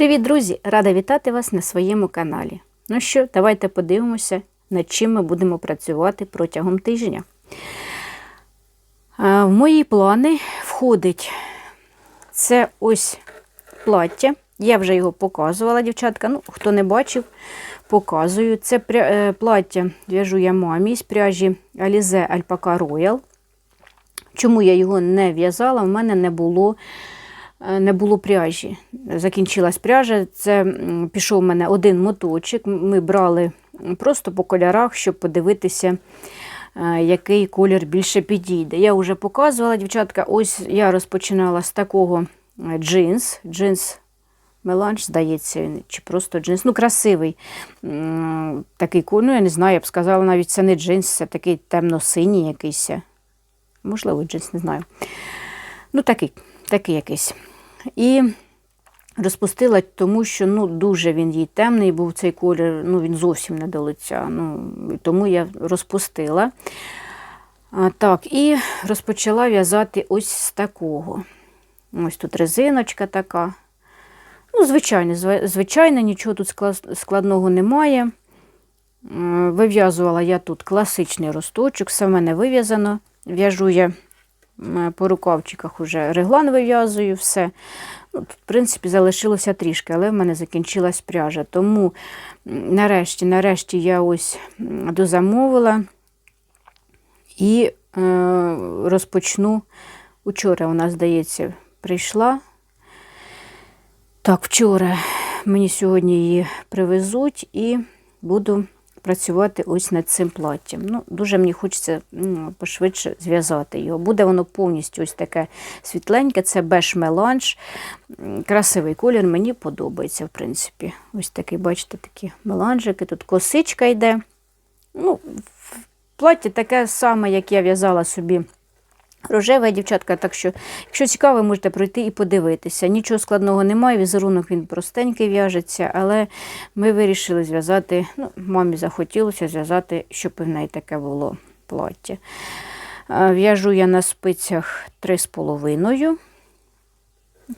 Привіт, друзі! Рада вітати вас на своєму каналі. Ну що, давайте подивимося, над чим ми будемо працювати протягом тижня. В мої плани входить це ось плаття. Я вже його показувала, дівчатка. Ну, хто не бачив, показую. Це е, плаття в'яжу я мамі з пряжі Alize Alpaca Royal. Чому я його не в'язала? В мене не було не було пряжі. Закінчилась пряжа. Це пішов у мене один моточок. Ми брали просто по кольорах, щоб подивитися, е, який колір більше підійде. Я вже показувала, дівчатка, ось я розпочинала з такого е, джинс. Джинс меланж, здається, він, чи просто джинс. Ну, красивий. Такий ну, я не знаю, я б сказала, навіть це не джинс, це такий темно-синій якийсь. Можливо, джинс, не знаю. Ну, такий, такий якийсь. І розпустила, тому що ну, дуже він їй темний був цей колір, ну, він зовсім не до лиця. Ну, тому я розпустила. А, так, і розпочала в'язати ось з такого. Ось тут резиночка така. Ну, звичайно, звичайно, нічого тут складного немає. Вив'язувала я тут класичний росточок, все в мене вив'язано. В'яжу я по рукавчиках уже реглан вив'язую, все. Ну, В принципі, залишилося трішки, але в мене закінчилась пряжа. Тому нарешті, нарешті я ось дозамовила і е, розпочну. Учора у нас, здається, прийшла. Так, вчора мені сьогодні її привезуть і буду працювати ось над цим платтям. Ну, Дуже мені хочеться ну, пошвидше зв'язати його. Буде воно повністю ось таке світленьке, це беш меланж. Красивий колір, мені подобається, в принципі. Ось такий, бачите, такі меланжики. Тут косичка йде. Ну, в- плаття таке саме, як я в'язала собі. Рожева дівчатка, так що, якщо цікаво, можете пройти і подивитися. Нічого складного немає, візерунок він простенький в'яжеться, але ми вирішили зв'язати, ну, мамі захотілося зв'язати, щоб в неї таке було плаття. В'яжу я на спицях 3,5.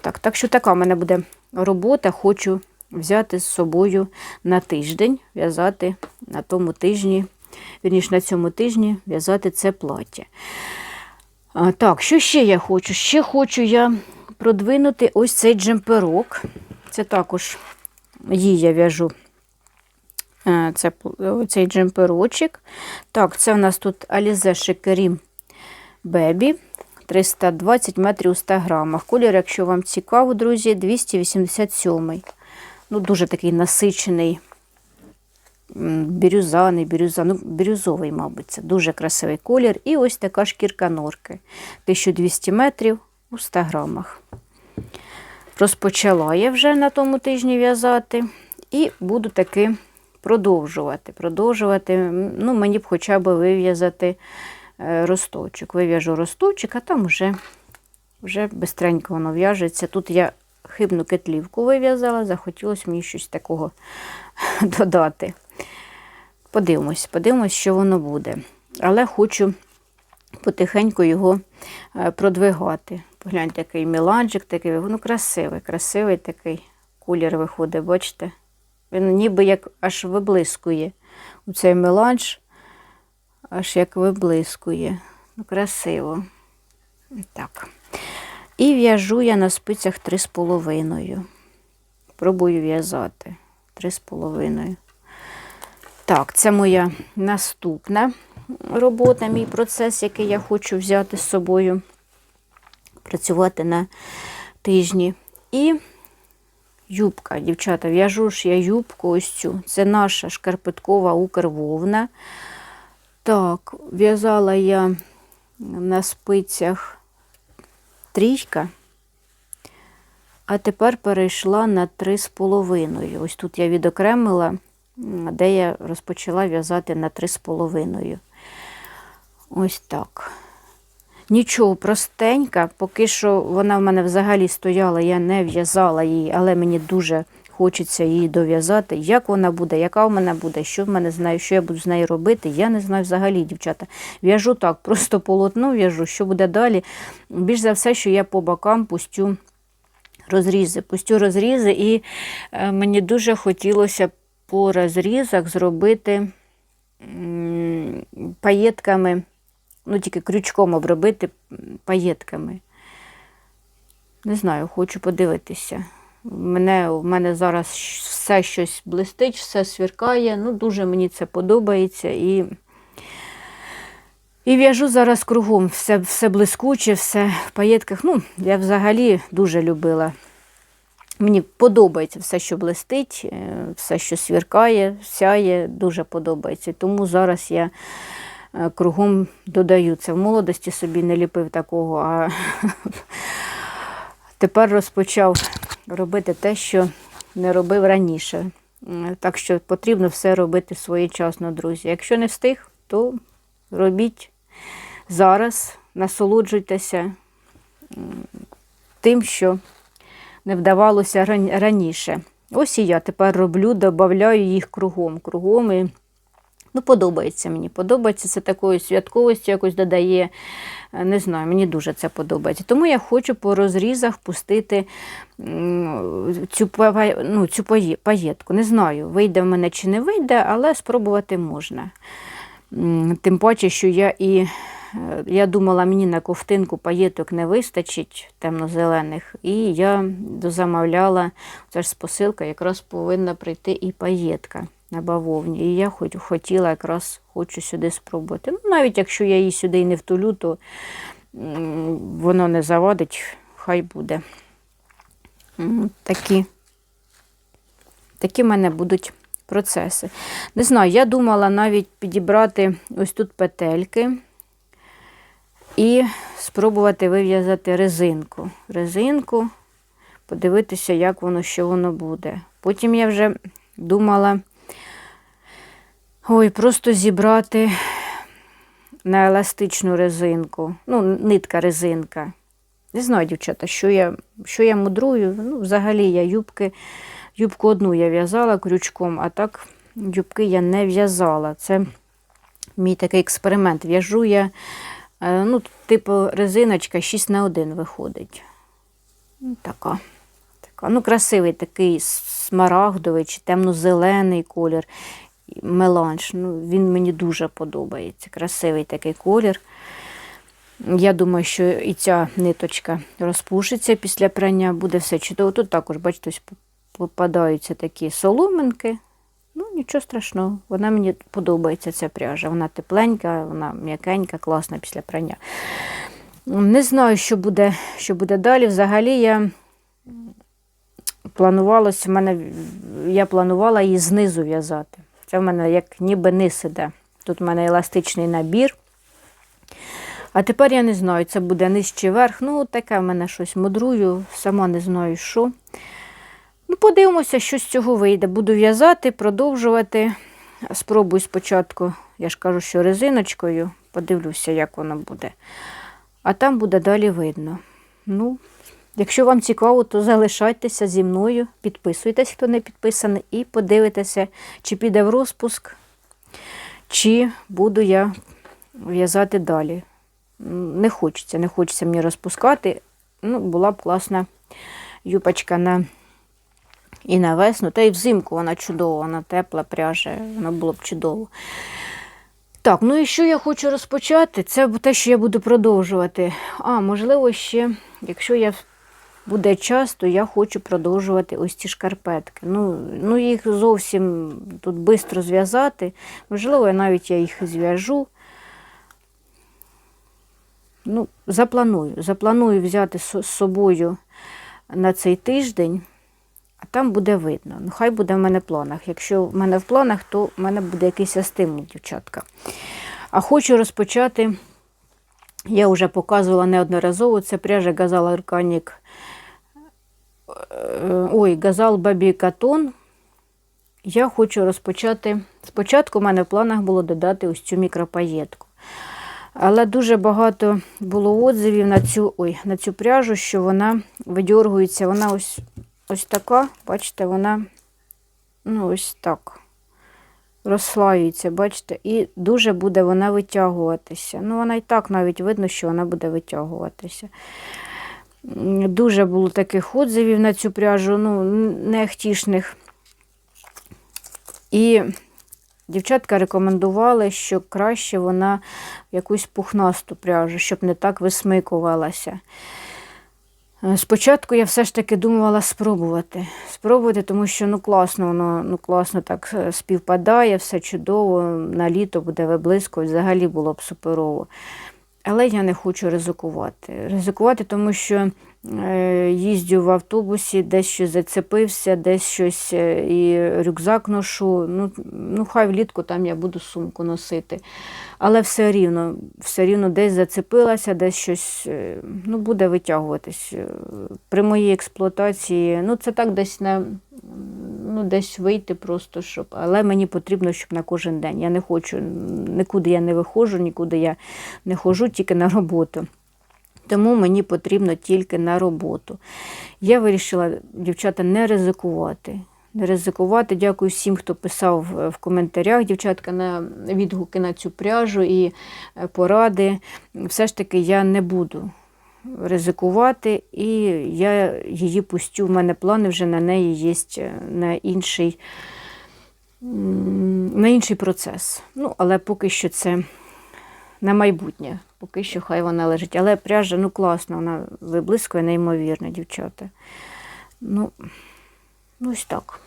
Так, так що така в мене буде робота. Хочу взяти з собою на тиждень, в'язати на тому тижні, вірніше на цьому тижні в'язати це плаття. А, так, що ще я хочу? Ще хочу я продвинути ось цей джемперок. Це також її я в'яжу. Е, Це цей джемперочок. Так, це у нас тут Alize Шикерім Бебі. 320 метрів у 100 грамах. Колір, якщо вам цікаво, друзі, 287. Ну, дуже такий насичений, м, бірюзаний, бірюза, ну, бірюзовий, мабуть, це дуже красивий колір. І ось така шкірка норки. 1200 метрів у 100 грамах. Розпочала я вже на тому тижні в'язати і буду таки продовжувати. Продовжувати, ну, мені б хоча б вив'язати е, росточок. Вив'яжу росточок, а там вже, вже бистренько воно в'яжеться. Тут я хибну кетлівку вив'язала, захотілося мені щось такого додати. Подивимось, подивимось, що воно буде. Але хочу потихеньку його е, продвигати. Погляньте, який меланжик, такий, ну красивий, красивий такий колір виходить, бачите? Він ніби як аж виблискує. У цей меланж аж як виблискує. Ну, красиво. Так. І в'яжу я на спицях 3,5. Пробую в'язати 3,5. Так, це моя наступна робота, мій процес, який я хочу взяти з собою, працювати на тижні. І юбка, дівчата, в'яжу ж я юбку ось цю. Це наша шкарпеткова укрвовна. Так, в'язала я на спицях трійка, а тепер перейшла на 3,5. Ось тут я відокремила, де я розпочала в'язати на 3,5. Ось так. Нічого, простенька, поки що вона в мене взагалі стояла, я не в'язала її, але мені дуже хочеться її дов'язати. Як вона буде, яка в мене буде, що в мене знаю, що я буду з нею робити, я не знаю взагалі, дівчата. В'яжу так, просто полотно в'яжу, що буде далі. Більш за все, що я по бокам пустю розрізи, пустю розрізи, і е, мені дуже хотілося по розрізах зробити паєтками, ну тільки крючком обробити паєтками. Не знаю, хочу подивитися. В мене, в мене зараз все щось блистить, все свіркає. Ну, дуже мені це подобається. І, і в'яжу зараз кругом. Все, все блискуче, все в паєтках. Ну, я взагалі дуже любила. Мені подобається все, що блистить, е, все, що свіркає, сяє, дуже подобається. Тому зараз я е, кругом додаю це. В молодості собі не ліпив такого, а тепер розпочав робити те, що не робив раніше. Так що потрібно все робити своєчасно, друзі. Якщо не встиг, то робіть зараз, насолоджуйтеся тим, що не вдавалося раніше. Ось і я тепер роблю, додаю їх кругом. Кругом і ну, подобається мені. Подобається це такої святковості якось додає. Е, Не знаю, мені дуже це подобається. Тому я хочу по розрізах пустити цю, ну, цю паєтку. Не знаю, вийде в мене чи не вийде, але спробувати можна. Тим паче, що я і я думала, мені на ковтинку паєток не вистачить темно-зелених, і я дозамовляла, це ж з посилка, якраз повинна прийти і паєтка на бавовні. І я хоч, хотіла якраз хочу сюди спробувати. Ну, навіть якщо я її сюди і не втулю, то воно не завадить, хай буде. Такі, такі в мене будуть процеси. Не знаю, я думала навіть підібрати ось тут петельки і спробувати вив'язати резинку. Резинку, подивитися, як воно, що воно буде. Потім я вже думала ой, просто зібрати на еластичну резинку. Ну, нитка резинка. Не знаю, дівчата, що я, що я мудрую. Ну, взагалі я юбки, юбку одну я в'язала крючком, а так юбки я не в'язала. Це мій такий експеримент. В'яжу я, ну, типу, резиночка 6 на 1 виходить. Ну, така. така. Ну, красивий такий смарагдовий чи темно-зелений колір. Меланж. Ну, він мені дуже подобається. Красивий такий колір. Я думаю, що і ця ниточка розпушиться після прання, буде все чудово. Тут також, бачите, попадаються такі соломинки. Ну, нічого страшного. Вона мені подобається ця пряжа. Вона тепленька, вона м'якенька, класна після прання. Не знаю, що буде, що буде далі. Взагалі я планувалось, в мене, я планувала її знизу в'язати. Це в мене як ніби низ іде. Тут в мене еластичний набір. А тепер я не знаю, це буде низ чи верх. Ну, таке в мене щось мудрую, сама не знаю що. Ну, подивимося, що з цього вийде. Буду в'язати, продовжувати. Спробую спочатку, я ж кажу, що резиночкою. Подивлюся, як воно буде. А там буде далі видно. Ну, якщо вам цікаво, то залишайтеся зі мною, підписуйтесь, хто не підписаний, і подивитеся, чи піде в розпуск, чи буду я в'язати далі. Не хочеться, не хочеться мені розпускати. Ну, була б класна юпочка на і на весну, та й взимку вона чудова, вона тепла пряжа, вона було б чудово. Так, ну і що я хочу розпочати? Це те, що я буду продовжувати. А, можливо, ще, якщо я буде час, то я хочу продовжувати ось ці шкарпетки. Ну, ну їх зовсім тут швидко зв'язати. Можливо, навіть я їх зв'яжу. Ну, запланую. Запланую взяти з собою на цей тиждень, а там буде видно. Ну, хай буде в мене в планах. Якщо в мене в планах, то в мене буде якийсь стимул, дівчатка. А хочу розпочати, я вже показувала неодноразово, це пряжа Газал Органік. Е, Ой, Газал Бабі Катон. Я хочу розпочати. Спочатку в мене в планах було додати ось цю мікропаєтку. Але дуже багато було отзивів на цю, ой, на цю пряжу, що вона видьоргується. Вона ось, ось така, бачите, вона ну, ось так розслаюється, бачите, і дуже буде вона витягуватися. Ну, вона і так навіть видно, що вона буде витягуватися. Дуже було таких отзивів на цю пряжу, ну, неахтішних. І дівчатка рекомендували, що краще вона якусь пухнасту пряжу, щоб не так висмикувалася. Е, Спочатку я все ж таки думала спробувати. Спробувати, тому що ну класно, воно ну класно так е, співпадає, все чудово, на літо буде виблискувати, взагалі було б суперово. Але я не хочу ризикувати. Ризикувати, тому що їздю в автобусі, десь щось зацепився, десь щось е, і рюкзак ношу. Ну, ну хай влітку там я буду сумку носити. Але все рівно, все рівно десь зацепилася, десь щось е, ну, буде витягуватись. Е, При моїй експлуатації, ну це так десь на ну, десь вийти просто, щоб. Але мені потрібно, щоб на кожен день. Я не хочу, нікуди я не виходжу, нікуди я не ходжу, тільки на роботу. Тому мені потрібно тільки на роботу. Я вирішила, дівчата, не ризикувати. Не ризикувати. Дякую всім, хто писав в- в коментарях, дівчатка, на відгуки на цю пряжу і е, поради. Все ж таки я не буду ризикувати, і я її пустю. У мене плани вже на неї є на інший, на інший процес. Ну, але поки що це на майбутнє. Поки що хай вона лежить. Але пряжа ну класна, вона виблискує неймовірно, дівчата. Ну, ну ось так.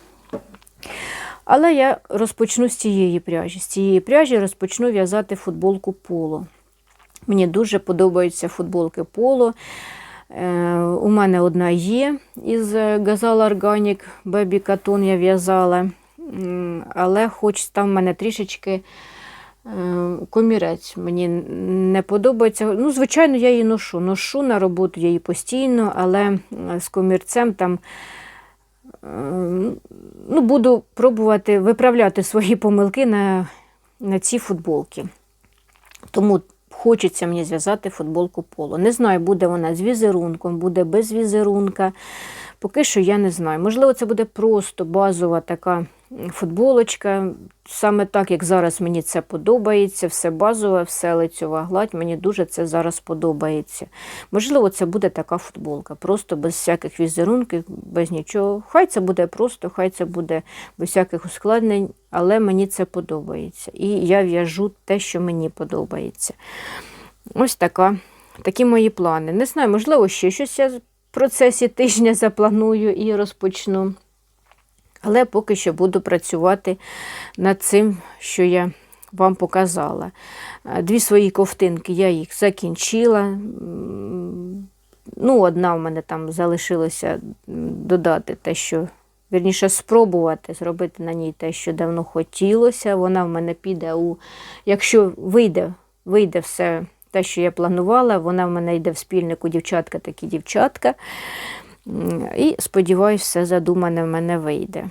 Але я розпочну з цієї пряжі. З цієї пряжі розпочну в'язати футболку поло. Мені дуже подобаються футболки поло. Е, у мене одна є із Gazal Organic Baby Cotton я в'язала. Але хоч там в мене трішечки е, комірець мені не подобається. Ну, звичайно, я її ношу. Ношу на роботу я її постійно, але е, з комірцем там е, ну, буду пробувати виправляти свої помилки на, на ці футболки. Тому хочеться мені зв'язати футболку поло. Не знаю, буде вона з візерунком, буде без візерунка. Поки що я не знаю. Можливо, це буде просто базова така футболочка. Саме так, як зараз мені це подобається, все базове, все лицьова гладь. Мені дуже це зараз подобається. Можливо, це буде така футболка, просто без всяких візерунків, без нічого. Хай це буде просто, хай це буде без всяких ускладнень, але мені це подобається. І я в'яжу те, що мені подобається. Ось така, такі мої плани. Не знаю, можливо, ще щось я процесі тижня запланую і розпочну. Але поки що буду працювати над цим, що я вам показала. Е, Дві свої ковтинки я їх закінчила. Ну, одна в мене там залишилося додати те, що, вірніше, спробувати зробити на ній те, що давно хотілося. Вона в мене піде у, якщо вийде, вийде все те, що я планувала, вона в мене йде в спільнику дівчатка, такі дівчатка. І сподіваюся, все задумане в мене вийде.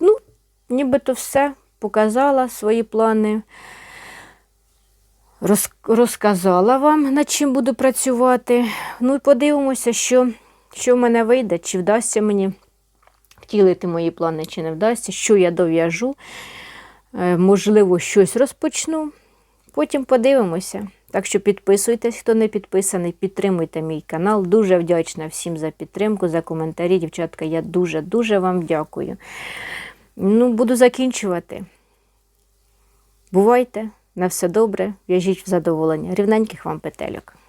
Ну, нібито все показала свої плани. Роз, розказала вам, над чим буду працювати. Ну і подивимося, що, що в мене вийде, чи вдасться мені втілити мої плани, чи не вдасться, що я дов'яжу. Е, Можливо, щось розпочну. Потім подивимося. Так що підписуйтесь, хто не підписаний, підтримуйте мій канал. Дуже вдячна всім за підтримку, за коментарі. Дівчатка, я дуже-дуже вам дякую. Ну, буду закінчувати. Бувайте, на все добре, в'яжіть в задоволення. Рівненьких вам петельок.